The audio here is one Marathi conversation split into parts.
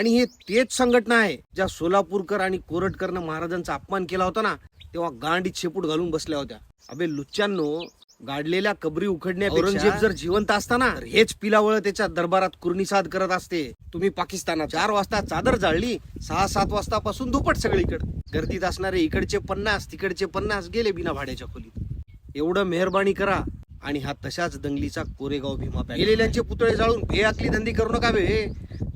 आणि हे तेच संघटना आहे ज्या सोलापूरकर आणि कोरटकरनं महाराजांचा अपमान केला होता ना तेव्हा गांडीत शेपूट घालून बसल्या होत्या. अबे लुच्च्यांनो गाडलेल्या कबरी उखडण्या औरंगजेब जर जिवंत असताना हेच पिलावळ त्याच्या दरबारात कुर्निसाद करत असते. तुम्ही पाकिस्तानात चार वाजता चादर जाळली सहा सात वाजतापासून दुपट सगळीकडे. गर्दीत असणारे इकडचे पन्नास तिकडचे पन्नास गेले बिना भाड्याच्या खोलीत. एवढं मेहरबानी करा. आणि हा तशाच दंगलीचा कोरेगाव भीमा गेलेल्यांचे पुतळे जाळून बेअकली धंदी करू नका बे.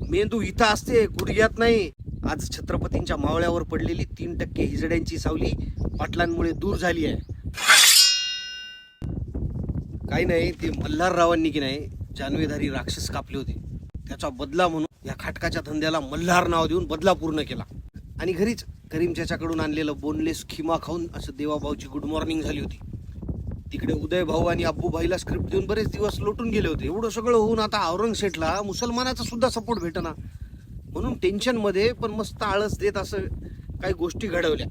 मेंदू इथं असते गुडघ्यात नाही. आज छत्रपतींच्या मावळ्यावर पडलेली तीन टक्के हिजड्यांची सावली पाटलांमुळे दूर झाली आहे. काही नाही ते मल्हाररावांनी की नाही जानवेधारी राक्षस कापले होते. त्याचा बदला म्हणून या खाटकाच्या धंद्याला मल्हार नाव देऊन बदला पूर्ण केला. आणि घरीच करीमच्याच्याकडून आणलेलं बोनलेस खिमा खाऊन असं देवाभाऊची गुड मॉर्निंग झाली होती. तिकडे उदय भाऊ आणि अब्बू भाईला स्क्रिप्ट देऊन बरेच दिवस लोटून गेले होते. एवढं सगळं होऊन आता औरंगशेठला मुसलमानाचा सुद्धा सपोर्ट भेटना. म्हणून टेन्शनमध्ये पण मस्त आळस देत असं काही गोष्टी घडवल्या.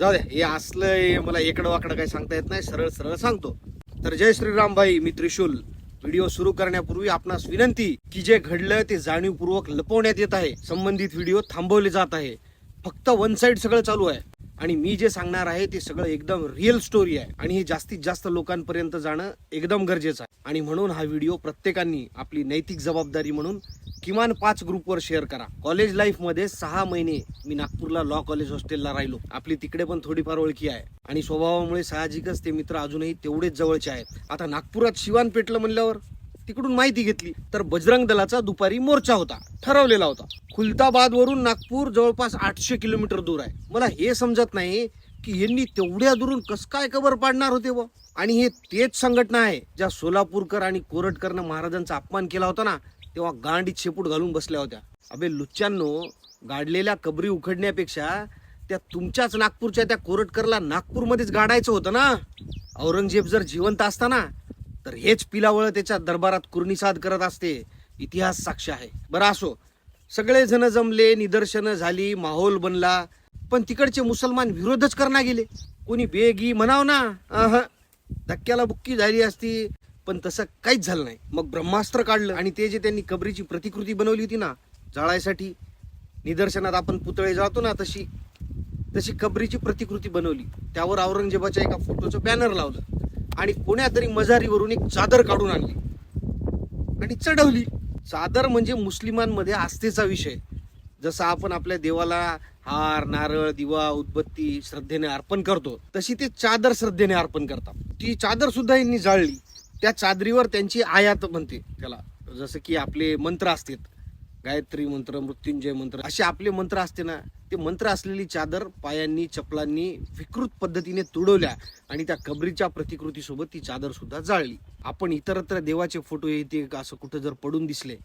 जाऊ द्या हे असलंय मला इकडं वाकडं काही सांगता येत नाही. सरळ सरळ सांगतो. तर जय श्रीराम भाई मी त्रिशूल. व्हिडिओ सुरू करण्यापूर्वी आपणास विनंती की जे घडलं ते जाणीवपूर्वक लपवण्यात येत आहे. संबंधित व्हिडिओ थांबवले जात आहे. फक्त वन साइड सगळं चालू आहे. आणि मी जे सांगणार आहे ते सगळं एकदम रिअल स्टोरी आहे. आणि हे जास्तीत जास्त लोकांपर्यंत जाणं एकदम गरजेचं आहे. आणि म्हणून हा व्हिडिओ प्रत्येकांनी आपली नैतिक जबाबदारी म्हणून किमान पाच ग्रुपवर शेअर करा. कॉलेज लाईफमध्ये सहा महिने मी नागपूरला लॉ कॉलेज हॉस्टेलला राहिलो. आपली तिकडे पण थोडीफार ओळखी आहे. आणि स्वभावामुळे साहजिकच ते मित्र अजूनही तेवढेच जवळचे आहेत. आता नागपुरात शिवान पेटलं म्हणल्यावर? तिकडून माहिती घेतली तर बजरंग दलाचा दुपारी मोर्चा होता ठरवलेला होता. खुलताबाद वरून नागपूर जवळपास आठशे किलोमीटर दूर आहे. मला हे समजत नाही की यांनी तेवढ्या दुरून कस काय कबर पाडणार होते व आणि हे तेच संघटना आहे ज्या सोलापूरकर आणि कोरटकरनं महाराजांचा अपमान केला होता ना तेव्हा गांडीत शेपूट घालून बसल्या होत्या. अबे लुच्च्यांनो गाडलेल्या कबरी उखडण्यापेक्षा त्या तुमच्याच नागपूरच्या त्या कोरटकरला नागपूरमध्येच गाडायचं होतं ना? औरंगजेब जर जिवंत असताना तर हेच पिलावळ त्याच्या दरबारात कुर्निसाद करत असते. इतिहास साक्ष आहे. बरं असो सगळे जण जमले निदर्शनं झाली माहोल बनला पण तिकडचे मुसलमान विरोधच करणार गेले. कोणी बेगी म्हणाव ना अह धक्क्याला बुक्की झाली असती पण तसं काहीच झालं नाही. मग ब्रह्मास्त्र काढलं आणि ते जे त्यांनी कबरीची प्रतिकृती बनवली होती ना जाळायसाठी निदर्शनात आपण पुतळे जातो ना तशी तशी कबरीची प्रतिकृती बनवली. त्यावर औरंगजेबाच्या एका फोटोचं बॅनर लावलं. आणि कोण्यातरी मजारीवरून एक चादर काढून आणली. आणि चढवली. चादर म्हणजे मुस्लिमांमध्ये आस्थेचा विषय. जसं आपण आपल्या देवाला हार नारळ दिवा उदबत्ती श्रद्धेने अर्पण करतो तशी ते चादर श्रद्धेने अर्पण करतात. ती चादर सुद्धा यांनी जाळली. त्या चादरीवर त्यांची आयात म्हणते त्याला. जसं की आपले मंत्र असतात. गायत्री मंत्र मृत्युंजय मंत्र असे आपले मंत्र असते ना ते मंत्र असलेली चादर पायांनी चपलांनी विकृत पद्धतीने तुडवल्या आणि त्या कबरीच्या प्रतिकृतीसोबत ती चादर सुद्धा जाळली. आपण इतरत्र देवाचे फोटो येते असं कुठं जर पडून दिसले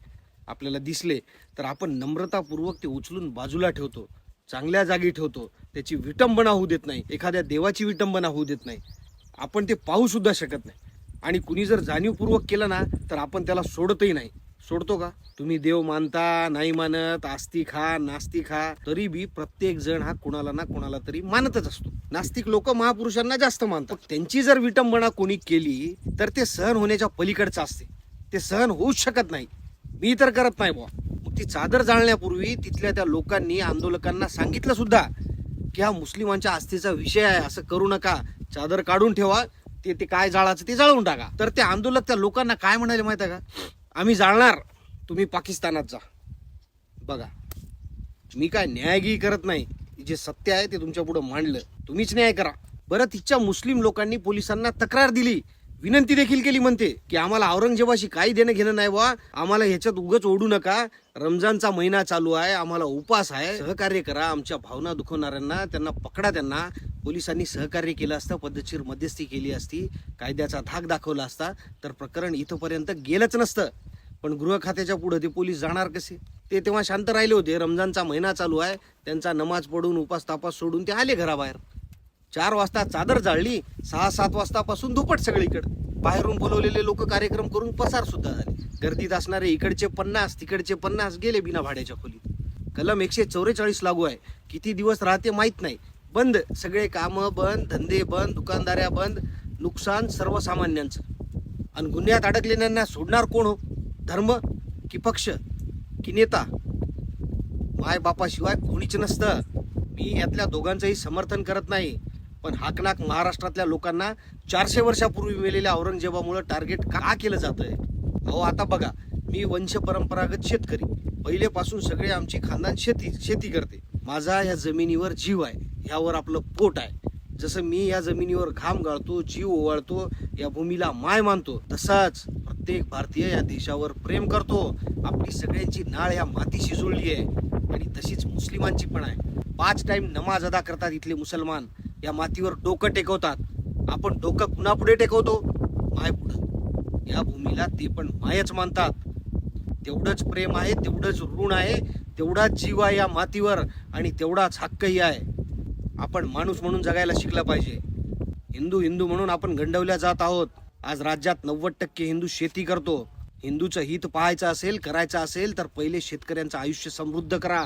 आपल्याला दिसले तर आपण नम्रतापूर्वक ते उचलून बाजूला ठेवतो चांगल्या जागी ठेवतो. त्याची विटंबना होऊ देत नाही एखाद्या देवाची विटंबना होऊ देत नाही. आपण ते पाहू सुद्धा शकत नाही. आणि कुणी जर जाणीवपूर्वक केलं ना तर आपण त्याला सोडतही नाही. सोडतो का? तुम्ही देव मानता नाही मानत आस्ती खा नास्ती खा तरी बी प्रत्येक जण हा कुणाला ना कुणाला तरी मानतच असतो. नास्तिक लोक महापुरुषांना जास्त मानतात. त्यांची जर विटंबना कोणी केली तर ते सहन होण्याच्या पलीकडचं असते. ते सहन होऊच शकत नाही. मी तर करत नाही बुवा. मग ती चादर जाळण्यापूर्वी तिथल्या त्या लोकांनी आंदोलकांना सांगितलं सुद्धा की हा मुस्लिमांच्या आस्थेचा विषय आहे असं करू नका. चादर काढून ठेवा. ते ते काय जाळाचं ते जाळून टाका. तर ते आंदोलक त्या लोकांना काय म्हणाले माहिती आहे का? आम्ही जाणार. तुम्ही पाकिस्तानात जा. बघा मी काय न्यायगी करत नाही. जे सत्य आहे ते तुमच्या पुढं मांडलं. तुम्हीच न्याय करा. बरं तिच्या मुस्लिम लोकांनी पोलिसांना तक्रार दिली. विनंती देखील केली म्हणते की आम्हाला औरंगजेबाशी काही देणं घेणं नाही बा आम्हाला ह्याच्यात उगच ओढू नका. रमजानचा महिना चालू आहे. आम्हाला उपास आहे. सहकार्य करा. आमच्या भावना दुखवणाऱ्यांना त्यांना पकडा त्यांना. पोलिसांनी सहकार्य केलं असतं. पद्धतशीर मध्यस्थी केली असती. कायद्याचा धाक दाखवला असता. तर प्रकरण इथंपर्यंत गेलंच नसतं. पण गृह खात्याच्या पुढे ते पोलीस जाणार कसे? ते तेव्हा शांत राहिले होते. रमजानचा महिना चालू आहे. त्यांचा नमाज पडून उपास तापास सोडून ते आले घराबाहेर. चार वाजता चादर जाळली सहा सात वाजतापासून दुपट सगळीकडे. बाहेरून बोलवलेले लोक कार्यक्रम करून पसार सुद्धा झाले. गर्दीत असणारे इकडचे पन्नास तिकडचे पन्नास गेले बिना भाड्याच्या खोलीत. कलम एकशे चौवेचाळीस लागू आहे. किती दिवस राहते माहीत नाही. बंद. सगळे कामं बंद धंदे बंद दुकानदाऱ्या बंद नुकसान सर्वसामान्यांचं. आणि गुन्ह्यात अडकलेल्यांना सोडणार कोण हो? धर्म की पक्ष की नेता? माय बापाशिवाय कोणीच नसतं. मी यातल्या दोघांचंही समर्थन करत नाही. पण हाकनाक महाराष्ट्रातल्या लोकांना चारशे वर्षापूर्वी मेलेल्या औरंगजेबामुळे टार्गेट का केलं जातंय? अहो आता बघा मी वंश परंपरागत शेतकरी. पहिलेपासून सगळे आमची खानदान शेती शेती करते. माझा या जमिनीवर जीव आहे. ह्यावर आपलं पोट आहे. जसं मी या जमिनीवर घाम गाळतो जीव ओवाळतो या भूमीला माय मानतो तसाच प्रत्येक भारतीय या देशावर प्रेम करतो. आपली सगळ्यांची नाळ या मातीशी जुळली आहे. आणि तशीच मुस्लिमांची पण आहे. पाच टाइम नमाज अदा करतात इथले मुसलमान. या मातीवर डोकं टेकवतात. आपण डोकं कुणापुढे टेकवतो. माय पुढं. या भूमीला ते पण मायच मानतात. तेवढंच प्रेम आहे तेवढंच ऋण आहे तेवढाच जीव आहे या मातीवर आणि तेवढाच हक्कही आहे. आपण माणूस म्हणून जगायला शिकला पाहिजे. हिंदू हिंदू म्हणून आपण गंडवल्या जात आहोत. आज राज्यात नव्वद टक्के हिंदू शेती करतो. हिंदूचं हित पाहायचं असेल करायचं असेल तर पहिले शेतकऱ्यांचं आयुष्य समृद्ध करा.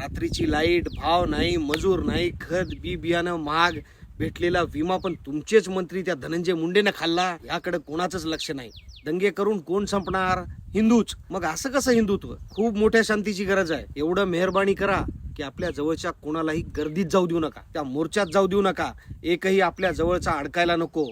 रात्रीची लाइट भाव नाही मजूर नाही खत बी बियाणं महाग. भेटलेला विमा पण तुमचेच मंत्री त्या धनंजय मुंडेनं खाल्ला. याकडे कोणाचंच लक्ष नाही. दंगे करून कोण संपणार? हिंदूच. मग असं कसं हिंदुत्व? खूप मोठ्या शांतीची गरज आहे. एवढं मेहरबानी करा की आपल्या जवळच्या कोणालाही गर्दीत जाऊ देऊ नका. त्या मोर्चात जाऊ देऊ नका. एकही आपल्या जवळचा अडकायला नको.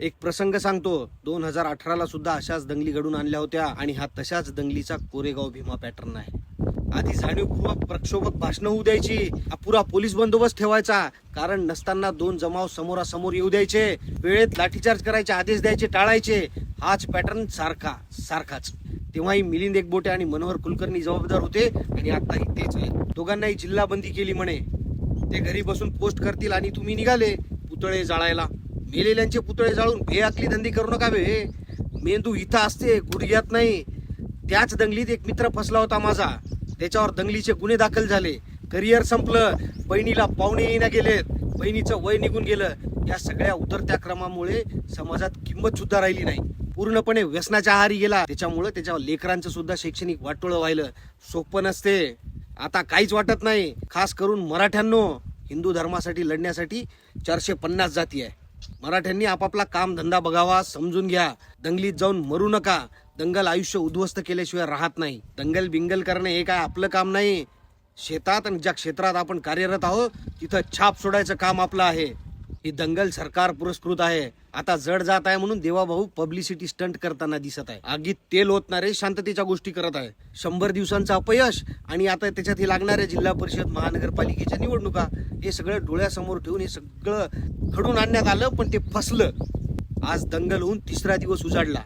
एक प्रसंग सांगतो. दोन हजार अठराला सुद्धा अशाच दंगली घडून आणल्या होत्या आणि हा तशाच दंगलीचा कोरेगाव भीमा पॅटर्न आहे. आधी जाणीवपूर्वक प्रक्षोभक भाषणं होऊ द्यायची. पुरा पोलीस बंदोबस्त ठेवायचा. कारण नसताना दोन जमाव समोरासमोर येऊ द्यायचे. वेळेत लाठीचार्ज करायचे आदेश द्यायचे टाळायचे. हाच पॅटर्न सारखा सारखाच. तेव्हाही मिलिंद एकबोटे आणि मनोहर कुलकर्णी जबाबदार होते आणि आताही तेच आहे दोघांनाही जिल्हा बंदी केली म्हणे. ते घरी बसून पोस्ट करतील आणि तुम्ही निघाले. पुतळे जाळायला. मेलेल्यांचे पुतळे जाळून भेआकली धंदी करू नका बे. मेंदू इथं असते गुडघ्यात नाही. त्याच दंगलीत एक मित्र फसला होता माझा. त्याच्यावर दंगलीचे गुन्हे दाखल झाले. करिअर संपलं. बहिणीला पाहुणे येईना गेलेत. बहिणीचं वय निघून गेलं. या सगळ्या उतरत्या क्रमामुळे समाजात किंमत सुद्धा राहिली नाही. पूर्णपणे व्यसनाच्या आहारी गेला. त्याच्यामुळे त्याच्या लेकरांचं सुद्धा शैक्षणिक वाटोळं व्हायलं. सोपं नसते. आता काहीच वाटत नाही. खास करून मराठ्यांनो हिंदू धर्मासाठी लढण्यासाठी चारशे पन्नास जाती आहे. मराठ्यांनी आपापला काम धंदा बघावा समजून घ्या. दंगलीत जाऊन मरू नका. दंगल आयुष्य उद्ध्वस्त केल्याशिवाय राहत नाही. दंगल बिंगल करणे हे काय आपलं काम नाही? शेतात आणि ज्या क्षेत्रात आपण कार्यरत आहोत तिथं छाप सोडायचं काम आपलं आहे. ही दंगल सरकार पुरस्कृत आहे. आता जड जात आहे म्हणून देवाभाऊ पब्लिसिटी स्टंट करताना दिसत आहे. आगीत तेल ओतणारे शांततेच्या गोष्टी करत आहे. शंभर दिवसांचं अपयश आणि आता त्याच्यात हे लागणाऱ्या जिल्हा परिषद महानगरपालिकेच्या निवडणुका हे सगळं डोळ्यासमोर ठेवून हे सगळं घडून आणण्यात आलं पण ते फसलं. आज दंगल होऊन तिसरा दिवस उजाडला.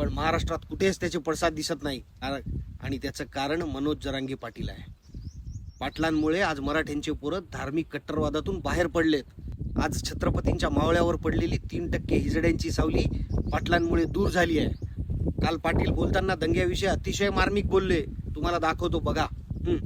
पण महाराष्ट्रात कुठेच त्याचे पडसाद दिसत नाही. आणि त्याचं कारण मनोज जरांगे पाटील आहे. पाटलांमुळे आज मराठ्यांचे पोरं धार्मिक कट्टरवादातून बाहेर पडलेत. आज छत्रपतींच्या मावळ्यावर पडलेली तीन टक्के हिजड्यांची सावली पाटलांमुळे दूर झाली आहे. काल पाटील बोलताना दंग्याविषयी अतिशय मार्मिक बोलले. तुम्हाला दाखवतो बघा. हम्म.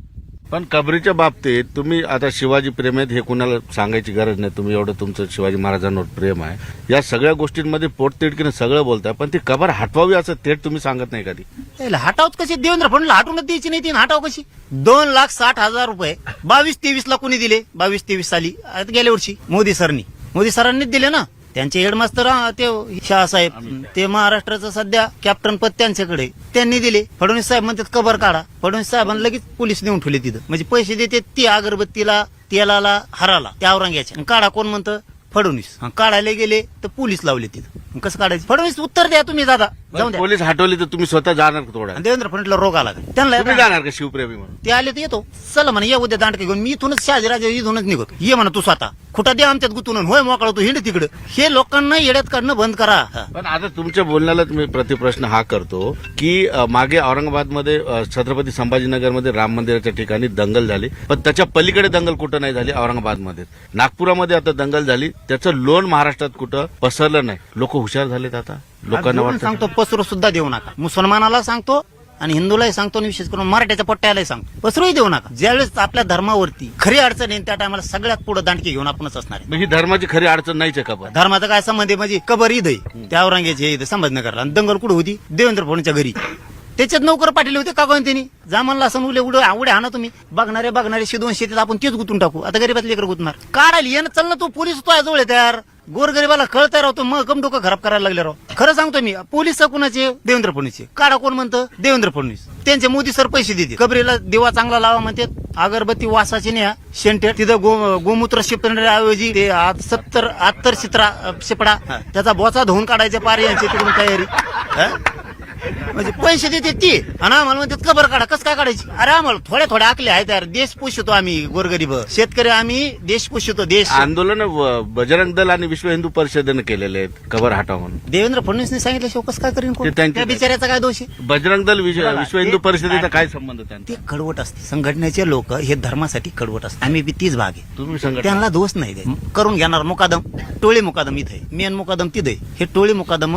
पण कबरीच्या बाबतीत तुम्ही आता शिवाजी प्रेम आहेत हे कुणाला सांगायची गरज नाही. तुम्ही एवढं तुमचं शिवाजी महाराजांवर प्रेम आहे. या सगळ्या गोष्टींमध्ये पोटतिडकीने सगळं बोलताय पण ती कबर हटवावी असं थेट तुम्ही सांगत नाही कधी? त्याला हटावत कशी? देवेंद्र फडणवीस हटवून द्यायची नाही तीन हटाव कशी? दोन लाख साठ हजार रुपये. बावीस तेवीस ला कोणी दिले? बावीस तेवीस साली. आता गेल्या वर्षी. मोदी सरनी. मोदी सरांनीच दिले ना? त्यांचे हेडमास्तर ते शहासाहेब ते महाराष्ट्राचं सध्या कॅप्टन पद त्यांच्याकडे. त्यांनी दिले. फडणवीस साहेब म्हणतात कबर काढा. फडणवीस साहेबांना लगेच पोलीस नेऊन ठेवले तिथं. म्हणजे पैसे देते ती अगरबत्तीला तेलाला हराला त्या औरंग्याच्या. काढा कोण म्हणतं? फडणवीस. काढायला गेले तर पोलीस लावले तिथं. कसं काढायचं? फडणवीस उत्तर द्या तुम्ही दादा. जाऊन द्या. पोलीस हटवली तर तुम्ही स्वतः जाणार का थोडा आणि देवेंद्र फडणवीसला रोग आला का? तुम्ही त्यांना जाणार का शिवप्रेमी म्हणून? ते आले तर येतो. चला म्हणा ये उद्या दांडके घेऊन. मी इथूनच शहाजीराजे इथूनच निघतो. ये म्हणा तू स्वतः. खुटा दे आमच्यात गुतून होय मोकळा तू हिंड तिकडं. हे लोकांना येड्यात काढणं बंद करा. हा. पण आता तुमच्या बोलण्याला मी प्रतिप्रश्न हा करतो की अ, मागे औरंगाबादमध्ये अ, छत्रपती संभाजीनगरमध्ये राम मंदिराच्या ठिकाणी दंगल झाली. पण त्याच्या पलीकडे दंगल कुठं नाही झाली? औरंगाबादमध्ये. नागपुरामध्ये आता दंगल झाली. त्याचं लोन महाराष्ट्रात कुठं पसरलं नाही. लोक हुशार झालेत आता. लोकांना वाटतं. सांगतो पसरू सुद्धा देऊ नका. मुसलमानाला सांगतो आणि हिंदूलाही सांगतो आणि विशेष करून मराठ्याच्या पट्ट्यालाही सांगतो. पसरूही देऊ नका. ज्यावेळेस आपल्या धर्मावरती खरी अडचण येईल त्या टायमाला सगळ्यात पुढे दांडके घेऊन आपणच असणार आहे. मग ही धर्माची खरी अडचण नाहीच आहे का पण? धर्माचा काय संबंध आहे? म्हणजे कबर ईद आहे. त्या औरंग्याची ईद संभाजीनगरला आणि दंगल कुठे होती? देवेंद्र फडणवीसच्या घरी. त्याच्यात नोकर पाठवले होते का कोण त्यांनी? जा म्हणला असं उले उडे आवडे हा ना तुम्ही. बघणारे बघणारे शिदून शेतीत आपण तेच गुतून टाकू. आता गरीबात लेकर गुतणार. काढायला ये ना चल ना तू पोलीस तो जवळ आहे त्यार. गोरगरीबाला कळतंय राव तो मग कम डोकं खराब करायला लागले राव. खरं सांगतो मी पोलीस कुणाचे? देवेंद्र फडणवीसचे काढा कोण म्हणतं? देवेंद्र फडणवीस. त्यांचे मोदी सर पैसे देते कबरीला दिवा चांगला लावा म्हणतात. अगरबत्ती वासाची न्या शेंटेड तिथं गो गोमूत्र शिपण्याऐवजी ते सत्तर आत्तर शित्रा शिपडा. त्याचा बोचा धुवून काढायचे पार यांची तिकडून तयारी. हा? म्हणजे पैसे देते ती. आणि आम्हाला म्हणतात कबर काढा कसं काय काढायची? अरे आम्हाला थोड्या थोड्या आकले आहेत यार देश पोषतो आम्ही गोरगरीब. शेतकरी आम्ही देश पोषतो देश. आंदोलन व- बजरंग दल आणि विश्व हिंदू परिषदेनं केलेले आहेत कबर हटाव म्हणून देवेंद्र फडणवीसने सांगितलं शिव कसं काय करीन कोण? ते त्यांचे- त्या बिचाऱ्याचा काय दोष आहे? बजरंग दल विश्व विश्व हिंदू परिषदेचा काय संबंध त्यांचा? ते कडवट असते. संघटनेचे लोक हे धर्मासाठी कडवट असतात आम्ही बी तीच भाग आहे. तुम्ही संघटना त्यांना दोष नाही द्यायचा. करून घेणार मुकादम. टोळी मुकादम इथे मेन मुकादम तिथे हे टोळी मुकादम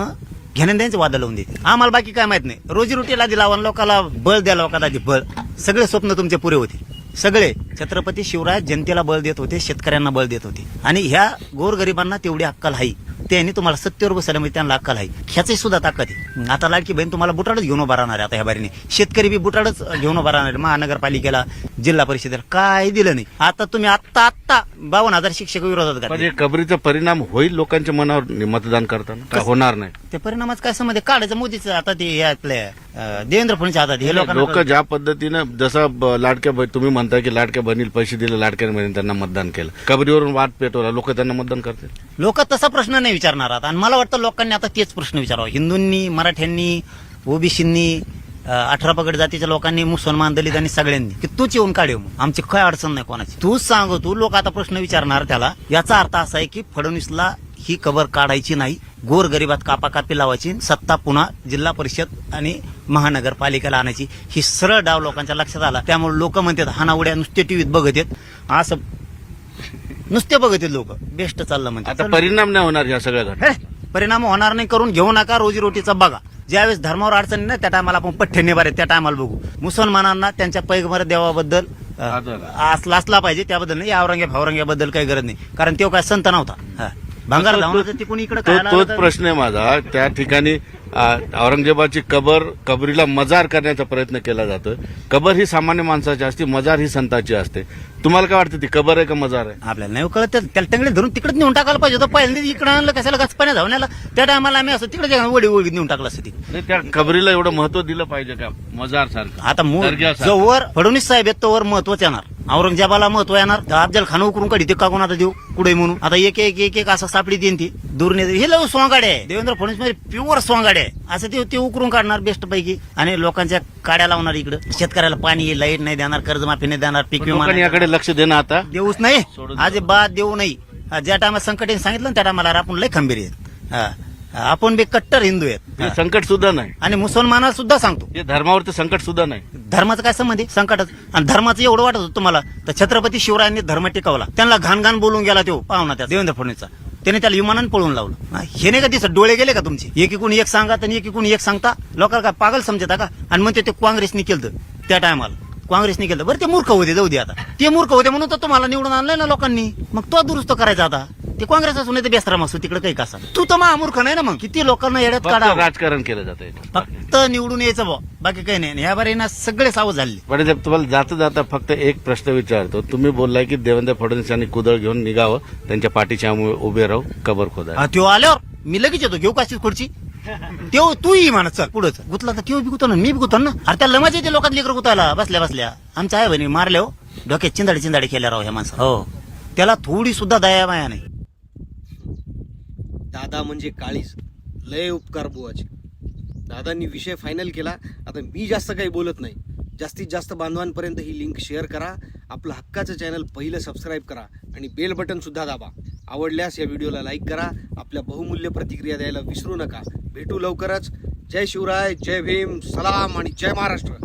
घेण्यान त्यांचे वादा लावून देते आम्हाला बाकी काय माहीत नाही. रोजी रोटीला दिला आणि लोकाला बळ द्या लोकाला आधी बळ. सगळे स्वप्न तुमचे पुरे होते सगळे छत्रपती शिवराय जनतेला बळ देत होते शेतकऱ्यांना बळ देत होते. आणि ह्या गोरगरिबांना तेवढी अक्कल आहे. त्यांनी तुम्हाला सत्तेवर बसल्यामुळे त्यांना अक्कल आहे. ह्याची सुद्धा ताकद आहे. आता लाडकी बहीण तुम्हाला बुटाडच घेऊन उभा राहणार आहे आता ह्या बारीने. शेतकरी बी बुटाडच घेऊन उभा राहणार आहे. महानगरपालिकेला जिल्हा परिषदेला काय दिलं नाही. आता तुम्ही आत्ता आत्ता बावन्न हजार शिक्षक विरोधात म्हणजे कबरीचा परिणाम होईल लोकांच्या मनावर मतदान करताना? का होणार नाही? ते परिणामाच काय समज काढायचं मोदीचं आता ते आपल्या देवेंद्र फडणवीस हातात हे लोक ज्या पद्धतीनं जसं लाडक्या तुम्ही म्हणता की लाडक्या बहिणीला पैसे दिले लाडक्या बहिणी त्यांना मतदान केलं. कबरीवरून वाद पेटवला लोक त्यांना मतदान करतील? लोक तसा प्रश्न नाही विचारणार आहात. आणि मला वाटतं लोकांनी आता तेच प्रश्न विचारावा. हिंदूंनी मराठ्यांनी ओबीसींनी अठरा पगड जातीच्या लोकांनी मुसलमान दलित आणि सगळ्यांनी की तूच येऊन काढ आमची काय अडचण नाही कोणाची. तूच सांग तू लोक आता प्रश्न विचारणार त्याला. याचा अर्थ असा आहे की फडणवीसला ही कबर काढायची नाही गोर गरिबात कापाकापी लावायची सत्ता पुन्हा जिल्हा परिषद आणि महानगरपालिकेला आणायची. ही सरळ डाव लोकांच्या लक्षात आला. त्यामुळे लोक म्हणतात हानावड्या नुसते टीव्हीत बघत आहेत. असं नुसते बघत लोक. बेस्ट चाललं म्हणतात आता परिणाम नाही होणार या सगळ्या घटना. परिणाम होणार नाही करून घेऊ नका रोजीरोटीचा बघा. ज्यावेळेस धर्मावर अडचणी नाही त्या टायमाला आपण पठ्ठे निभारे त्या टायमाला बघू. मुसलमानांना त्यांच्या पैगंबर देवाबद्दल. असला असला पाहिजे त्याबद्दल नाही. औरंग्या फावरंग्याबद्दल काही गरज नाही. कारण तो काय संत नव्हता. भंगार धावण्याचं तिकडून इकडे तो तोच प्रश्न आहे माझा. त्या ठिकाणी औरंगजेबाची कबर कबरीला मजार करण्याचा प्रयत्न केला जातोय. कबर ही सामान्य माणसाची असते मजार ही संताची असते. तुम्हाला काय वाटतं ती कबर आहे का मजार आहे? आपल्याला नाही कळत त्या- त्याला टंगडे धरून तिकडेच नेऊन टाकायला पाहिजे होतं. पहिल्यांदा इकडे आणलं कशाला गचपाण्या धावण्याला? त्या टायमाला आम्ही असं तिकडे वडी वडी नेऊन टाकलं असतं तिकडे त्या कबरीला एवढं महत्त्व दिलं पाहिजे का? मजार सारखं. आता. जोवर फडणवीस साहेब आहेत तोवर महत्वच येणार. औरंगजेबाला महत्त्व येणार. अफजल खान उकरून काढी ते का कोणाला देऊ कुठे म्हणून. आता एक एक एक एक असं सापडी देईन ती. दूर नाही हे लव सोंगाडे आहे. देवेंद्र फडणवीसमध्ये प्युअर सोंगाडे आहे असं ते ते उकरून काढणार बेस्ट पैकी. आणि लोकांच्या काड्या लावणार इकडं. शेतकऱ्याला पाणी लाइट नाही देणार कर्जमाफी नाही देणार पीक विमा नाही याकडे लक्ष देणं आता. देऊच नाही. अजिबात देऊ नाही. हा, ज्या टायमात संकट सांगितलं ना त्या टायमाला आपण लय खंबीर आहेत. हा. आपण बी कट्टर हिंदू आहेत. हे. संकट सुद्धा नाही. आणि मुसलमाना सुद्धा सांगतो. हे धर्मावरती संकट सुद्धा नाही. धर्माचं काय संबंध आहे? संकटच. आणि धर्माचं एवढं वाटत होतं तुम्हाला तर छत्रपती शिवरायांनी धर्म टिकवला. त्यांना घाण घाण बोलून गेला तो पाहुणा त्या देवेंद्र फडणवीसचा. त्याने त्याला विमानानं पळून लावलं. हे नाही का दिसत? डोळे गेले का तुमचे? एकीकडून एक सांगा आणि एकीकडून एक सांगता. लोकांना काय पागल समजता का? आणि म्हणते ते काँग्रेसने केलं त्या टायमाला काँग्रेसने केलं बरं ते मूर्ख होते जाऊ दे आता. ते मूर्ख होते म्हणून तर तुम्हाला निवडून आणलंय ना लोकांनी. मग तो दुरुस्त करायचा आता. ते काँग्रेस असून ते बेसराम असू तिकडे काही कसा. तू तर महामूर्ख नाही ना मग. किती लोकांना येड्यात फक्त काढा राजकारण केलं जातंय फक्त निवडून यायचं बा बाकी काही नाही. आणि ह्या बारी ना सगळे सावध झाले. पण तुम्हाला जाता जाता फक्त एक प्रश्न विचारतो. तुम्ही बोललाय की देवेंद्र फडणवीस यांनी कुदळ घेऊन निघावं त्यांच्या पाठीच्या आम्ही उभे राहू कबर खोदा हा, त्यो आल्यावर मी लगेच येतो. घेऊ काशीच खुर्ची. तेव्हा तू ही म्हणत चल पुढे गुतला तर त्यो बी गुतो ना मी बी गुतो ना. अरे त्या लमाचे ते लोकात लेकर गुतायला बसल्या बसल्या. आमच्या आहे बहिणी मारले हो डोक्यात चिंदाडी चिंदाडी केल्या राव ह्या माणसं हो. त्याला थोडी सुद्धा दया माया नाही. दादा म्हणजे काळीज. लय उपकार बुवाचे. दादांनी विषय फायनल केला. आता मी जास्त काही बोलत नाही. जास्तीत जास्त बांधवांपर्यंत ही लिंक शेअर करा. आपलं हक्काचं चॅनल पहिलं सबस्क्राईब करा. आणि बेल बटन सुद्धा दाबा. आवडल्यास या व्हिडिओला लाईक करा. आपल्या बहुमूल्य प्रतिक्रिया द्यायला विसरू नका. भेटू लवकरच. जय शिवराय जय भीम सलाम आणि जय महाराष्ट्र.